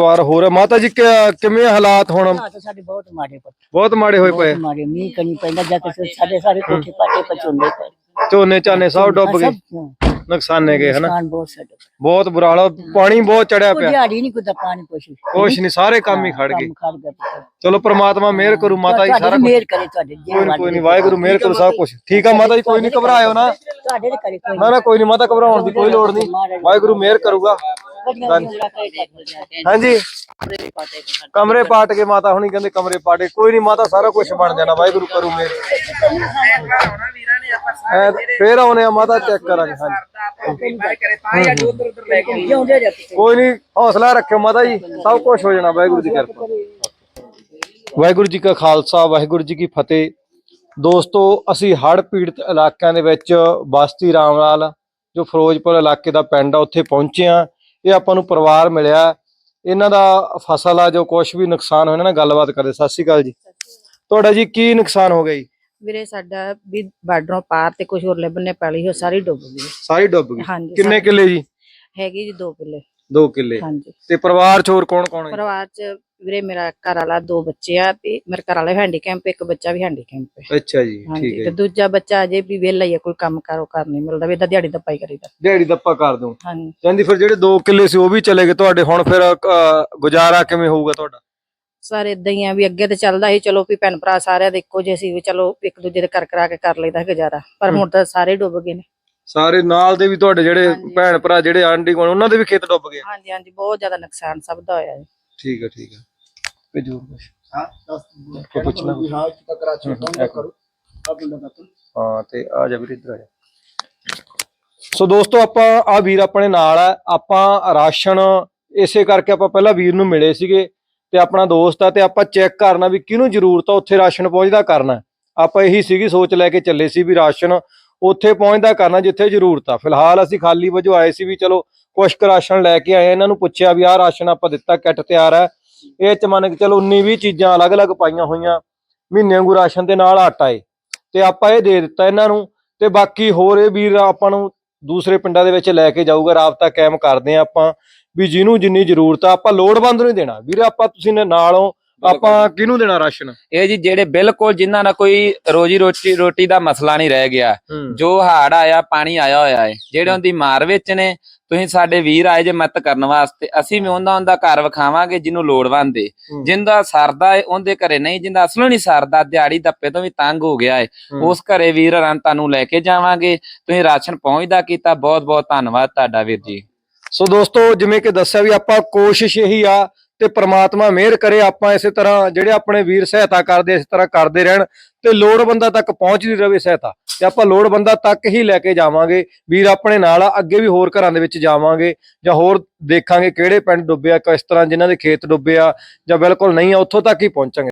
ਪਰਿਵਾਰ ਹੋਰ ਹੈ। ਮਾਤਾ ਜੀ ਕਿ- ਕਿਵੇਂ ਹਾਲਾਤ ਹੁਣ? ਹਾਲਾਤ ਸਾਡੇ ਬਹੁਤ ਮਾੜੇ ਬਹੁਤ ਮਾੜੇ ਹੋਏ ਪਏ। ਬਹੁਤ ਮਾੜੇ। ਮੀਂਹ ਕਣੀ ਪੈਂਦਾ ਜਾ ਕੇ ਸਾਡੇ ਸਾਰੇ ਕੋਠੇ ਪਾਟੇ ਪਚੁੰਦੇ ਪਏ। ਝੋਨੇ ਚਾਨੇ ਸਭ ਡੁੱਬ ਗਏ। ਨੁਕਸਾਨੇ ਗਏ ਹਨਾ? ਨੁਕਸਾਨ ਬਹੁਤ ਸਾਡੇ ਬਹੁਤ ਬੁਰਾ ਹਾਲ ਆ, ਪਾਣੀ ਬਹੁਤ ਚੜਿਆ ਕੋਈ ਪਿਆ ਦਿਹਾੜੀ ਨਹੀਂ ਕੋਈ ਤਾਂ ਪਾਣੀ ਕੁਛ ਵੀ। ਕੁਛ ਨਹੀਂ ਸਾਰੇ ਕੰਮ ਹੀ ਖੜ ਗਏ। ਕੰਮ ਖੜ ਗਿਆ ਪੁੱਤ। ਚਲੋ ਪ੍ਰਮਾਤਮਾ ਮਿਹਰ ਕਰੂ ਮਾਤਾ ਜੀ ਤੁਹਾਡੇ ਸਾਰਾ ਮਿਹਰ ਕਰੇ ਤੁਹਾਡੇ ਜੇ ਕੋਈ ਨਹੀਂ ਕੋਈ ਨਹੀਂ ਵਾਹਿਗੁਰੂ ਮਿਹਰ ਕਰੂ ਸਭ ਕੁਝ ਠੀਕ ਆ ਮਾਤਾ ਜੀ ਕੋਈ ਨਹੀਂ ਘਬਰਾਇਓ ਨਾ। ਤੁਹਾਡੇ ਦੇ ਕਰੇ। ਕੋਈ ਨਾ ਨਾ ਕੋਈ ਨਹੀਂ ਮਾਤਾ ਘਬਰਾਉਣ ਦੀ ਕੋਈ ਲੋੜ ਨਹੀਂ। ਵਾਹਿਗੁਰੂ ਮਿਹਰ ਕਰੂਗਾ। ਹਾਂਜੀ। ਕਮਰੇ ਪਾਟ ਕੇ ਮਾਤਾ। ਹੁਣੀ ਕਹਿੰਦੇ ਕਮਰੇ ਪਾਟੇ। ਕੋਈ ਨਹੀਂ ਮਾਤਾ ਸਾਰਾ ਕੁਝ ਬਣ ਜਾਣਾ। ਵਾਹਿਗੁਰੂ ਕਰੂ ਮਿਹਰ ਐ ਫੇਰ ਆਉਨੇ ਆ ਮਾਤਾ ਚੈੱਕ ਕਰਾਂਗੇ। ਹਾਂਜੀ। ਕੋਈ ਨਹੀਂ ਹੌਸਲਾ ਰੱਖਿਓ ਮਾਤਾ ਜੀ। ਸਭ ਕੁਝ ਹੋ ਜਾਣਾ। ਵਾਹਿਗੁਰੂ ਦੀ ਕਿਰਪਾ। ਵਾਹਿਗੁਰੂ ਜੀ ਕਾ ਖਾਲਸਾ ਵਾਹਿਗੁਰੂ ਜੀ ਕੀ ਫਤਿਹ। ਦੋਸਤੋ ਅਸੀਂ ਹੜ੍ਹ ਪੀੜਤ ਇਲਾਕਿਆਂ ਦੇ ਵਿੱਚ ਬਸਤੀ ਰਾਮਲਾਲ ਜੋ ਫਿਰੋਜ਼ਪੁਰ ਇਲਾਕੇ ਦਾ ਪਿੰਡ ਆ ਉੱਥੇ ਪਹੁੰਚੇ ਆ ਇਹ ਆਪਾਂ ਨੂੰ ਪਰਿਵਾਰ ਮਿਲਿਆ। ਇਹਨਾਂ ਦਾ ਫਸਲ ਆ ਜੋ ਕੁਝ ਵੀ ਨੁਕਸਾਨ ਹੋਇਆ ਨਾਲ ਗੱਲਬਾਤ ਕਰਦੇ ਸਤਿ ਸ਼੍ਰੀ ਅਕਾਲ ਜੀ। ਤੁਹਾਡਾ ਜੀ ਕੀ ਨੁਕਸਾਨ ਹੋ ਗਿਆ ਜੀ? ਵੀਰੇ ਸਾਡਾ ਵੀ ਬਾਰਡਰੋਂ ਪਾਰ ਤੇ ਕੁਝ ਹੋਰਲੇ ਬੰਨੇ ਪੈਲੀ ਹੋ ਸਾਰੀ ਡੁੱਬ ਗਈ। ਸਾਰੀ ਡੁੱਬ ਗਈ? ਕਿੰਨੇ ਕਿੱਲੇ ਜੀ? ਹੈਗੀ ਜੀ 2 ਕਿੱਲੇ। 2 ਕਿੱਲੇ। ਹਾਂਜੀ। ਤੇ ਪਰਿਵਾਰ ਚ ਹੋਰ ਕੌਣ ਕੌਣ ਹੈ ਪਰਿਵਾਰ ਚ ਵੀਰੇ ਮੇਰਾ ਘਰ ਵਾਲਾ ਦੋ ਬੱਚੇ ਆ ਤੇ ਮੇਰੇ ਘਰ ਵਾਲਾ ਹੈਂਡੀਕੈਂਪ ਇੱਕ ਬੱਚਾ ਵੀ ਹੈਂਡੀਕੈਂਪ ਹੈ। ਅੱਛਾ ਜੀ ਠੀਕ ਤੇ ਹੈ ਜੀ। ਦੂਜਾ ਬੱਚਾ ਅਜੇ ਵੀ ਵਿਹਲਾ ਹੀ ਆ ਕੋਈ ਕੰਮ ਕਾਰੋ ਕਰ ਨਹੀਂ ਮਿਲਦਾ ਵੀ ਦਿਹਾੜੀ ਦੱਪਾ ਹੀ ਕਰੀਦਾ। ਦਿਹਾੜੀ ਦੱਪਾ ਕਰ ਦੂੰ ਹਾਂਜੀ। ਕਹਿੰਦੀ ਫਿਰ ਜਿਹੜੇ 2 ਕਿੱਲੇ ਸੀ ਉਹ ਵੀ ਚਲੇ ਗਏ ਤੁਹਾਡੇ ਹੁਣ ਫਿਰ ਗੁਜ਼ਾਰਾ ਕਿਵੇਂ ਹੋਊਗਾ ਤੁਹਾਡਾ? ਸਰ ਇਦਾਂ ਹੀ ਆ ਵੀ ਅੱਗੇ ਤੇ ਚੱਲਦਾ ਸੀ ਚਲੋ ਵੀ ਭੈਣ ਭਰਾ ਸਾਰਿਆਂ ਦੇ ਇੱਕੋ ਜਿਹੇ ਸੀ ਵੀ ਚਲੋ ਇੱਕ ਦੂਜੇ ਦੇ ਕਰ ਕਰਾ ਕੇ ਕਰ ਲਈਦਾ ਗੁਜ਼ਾਰਾ ਪਰ ਹੁਣ ਤਾਂ ਸਾਰੇ ਡੁੱਬ ਗਏ ਨੇ। ਸਾਰੇ ਨਾਲ ਦੇ ਵੀ ਤੁਹਾਡੇ ਜਿਹੜੇ ਭੈਣ ਭਰਾ ਜਿਹੜੇ ਆਂਢੀ ਕੋਲ ਉਹਨਾਂ ਦੇ ਵੀ ਖੇਤ ਡੁੱਬ ਗਏ ਹਾਂਜੀ ਹਾਂਜੀ ਬਹੁਤ ਜ਼ਿਆਦਾ ਨੁਕਸਾਨ ਸਭ ਦਾ ਹੋਇਆ ਜੀ। ਠੀਕ ਹੈ ਠੀਕ ਹੈ ਭੇਜੋ। ਕੁਛ ਹਾਂ ਦੱਸ ਕੋਈ ਪੁੱਛਣਾ ਵੀ ਹਾਂ ਕਿ ਕਰਾਚੀ ਤੋਂ ਕਰੋ। ਆਪ ਨੂੰ ਦੱਸ ਹਾਂ ਤੇ ਆ ਜਾ ਵੀਰ ਇੱਧਰ ਆ ਜਾ। ਸੋ ਦੋਸਤੋ ਆਪਾਂ ਆ ਵੀਰ ਆਪਣੇ ਨਾਲ ਆ। ਆਪਾਂ ਰਾਸ਼ਨ ਇਸੇ ਕਰਕੇ ਆਪਾਂ ਪਹਿਲਾਂ ਵੀਰ ਨੂੰ ਮਿਲੇ ਸੀਗੇ ਤੇ ਆਪਣਾ ਦੋਸਤ ਆ ਤੇ ਆਪਾਂ ਚੈੱਕ ਕਰਨਾ ਵੀ ਕਿਹਨੂੰ ਜ਼ਰੂਰਤ ਆ ਉੱਥੇ ਰਾਸ਼ਨ ਪਹੁੰਚਦਾ ਕਰਨਾ। ਆਪਾਂ ਇਹੀ ਸੀਗੀ ਸੋਚ ਲੈ ਕੇ ਚੱਲੇ ਸੀ ਵੀ ਰਾਸ਼ਨ ਉੱਥੇ ਪਹੁੰਚਦਾ ਕਰਨਾ ਜਿੱਥੇ ਜ਼ਰੂਰਤ ਆ। ਫਿਲਹਾਲ ਅਸੀਂ ਖਾਲੀ ਵਜੋਂ ਆਏ ਸੀ ਵੀ ਚਲੋ ਕੁਛ ਕੁ ਰਾਸ਼ਨ ਲੈ ਕੇ ਆਏ ਇਹਨਾਂ ਨੂੰ ਪੁੱਛਿਆ ਵੀ ਆਹ ਰਾਸ਼ਨ ਆਪਾਂ ਦਿੱਤਾ ਕਿੱਟ ਤਿਆਰ ਹੈ ਇਹ ਚ ਮੰਨ ਕੇ ਚਲੋ 19 20 ਚੀਜ਼ਾਂ ਅਲੱਗ-ਅਲੱਗ ਪਾਈਆਂ ਹੋਈਆਂ। ਮਹੀਨੇ ਵਾਂਗੂ ਰਾਸ਼ਨ ਦੇ ਨਾਲ ਆਟਾ ਏ। ਤੇ ਆਪਾਂ ਇਹ ਦੇ ਦਿੱਤਾ ਇਹਨਾਂ ਨੂੰ। ਤੇ ਬਾਕੀ ਹੋਰ ਇਹ ਵੀਰ ਆਪਾਂ ਨੂੰ ਦੂਸਰੇ ਪਿੰਡਾਂ ਦੇ ਵਿੱਚ ਲੈ ਕੇ ਜਾਊਗਾ, ਰਾਬਤਾ ਕਾਇਮ ਕਰਦੇ ਆ ਆਪਾਂ। ਵੀ ਜਿਹਨੂੰ ਜਿੰਨੀ ਜ਼ਰੂਰਤ ਆ, ਆਪਾਂ ਲੋੜਵੰਦ ਨੂੰ ਹੀ ਦੇਣਾ। ਵੀਰੇ ਆਪਾਂ ਤੁਸੀਂ ਨੇ ਨਾਲੋਂ ਆਪਾਂ ਕਿਹਨੂੰ ਦੇਣਾ ਰਾਸ਼ਨ? ਇਹ ਜੀ ਜਿਹੜੇ ਬਿਲਕੁਲ ਜਿਨ੍ਹਾਂ ਦਾ ਕੋਈ ਰੋਜੀ ਰੋਟੀ ਰੋਟੀ ਦਾ ਮਸਲਾ ਨਹੀਂ ਰਹਿ ਗਿਆ ਜੋ ਹਾੜ ਆਇਆ ਪਾਣੀ ਆਇਆ ਹੋਇਆ ਹੈ ਜਿਹੜੇ ਉਹਦੀ ਮਾਰ ਵਿੱਚ ਨੇ ਤੁਸੀਂ ਸਾਡੇ ਵੀਰ ਆਏ ਜੇ ਮਦਦ ਕਰਨ ਵਾਸਤੇ ਅਸੀਂ ਵੀ ਉਹਨਾਂ ਉਹਦਾ ਘਰ ਵਿਖਾਵਾਂਗੇ ਜਿਹਨੂੰ ਲੋੜਵੰਦ ਏ। ਜਿੰਦਾ ਸਰਦਾ ਏ ਉਹਦੇ ਘਰੇ ਨਹੀਂ ਜਿੰਦਾ ਅਸਲੋਂ ਨਹੀਂ ਸਰਦਾ ਦਿਹਾੜੀ ਦੱਪੇ ਤੋਂ ਵੀ ਤੰਗ ਹੋ ਗਿਆ ਏ। ਹੂੰ। ਉਸ ਘਰੇ ਵੀਰ ਰੰਤਾ ਨੂੰ ਲੈ ਕੇ ਜਾਵਾਂਗੇ। ਤੁਸੀਂ ਰਾਸ਼ਨ ਪਹੁੰਚਦਾ ਕੀਤਾ ਬਹੁਤ ਬਹੁਤ ਧੰਨਵਾਦ ਤੁਹਾਡਾ ਵੀਰ ਜੀ। ਸੋ ਦੋਸਤੋ ਜਿਵੇਂ ਕਿ ਦੱਸਿਆ ਵੀ ਆਪਾਂ ਕੋਸ਼ਿਸ਼ ਇਹੀ ਆ ਤੇ ਪ੍ਰਮਾਤਮਾ ਮਿਹਰ ਕਰੇ, ਆਪਾਂ ਇਸੇ ਤਰ੍ਹਾਂ ਜਿਹੜੇ ਆਪਣੇ ਵੀਰ ਸਹਾਇਤਾ ਕਰਦੇ, ਇਸ ਤਰ੍ਹਾਂ ਕਰਦੇ ਰਹਿਣ ਤੇ ਲੋੜਵੰਦਾਂ ਤੱਕ ਪਹੁੰਚਦੀ ਰਵੇ ਸਹਾਇਤਾ। ਤੇ ਆਪਾਂ ਲੋੜਵੰਦਾਂ ਤੱਕ ਹੀ ਲੈ ਕੇ ਜਾਵਾਂਗੇ, ਵੀਰ ਆਪਣੇ ਨਾਲ ਆ, ਅੱਗੇ ਵੀ ਹੋਰ ਘਰਾਂ ਦੇ ਵਿੱਚ ਜਾਵਾਂਗੇ ਜਾਂ ਹੋਰ ਦੇਖਾਂਗੇ ਕਿਹੜੇ ਪਿੰਡ ਡੁੱਬੇ ਆ, ਕਿਸ ਤਰ੍ਹਾਂ ਜਿਨ੍ਹਾਂ ਦੇ ਖੇਤ ਡੁੱਬੇ ਆ ਜਾਂ ਬਿਲਕੁਲ ਨਹੀਂ ਆ, ਉੱਥੋਂ ਤੱਕ ਹੀ ਪਹੁੰਚਾਂਗੇ।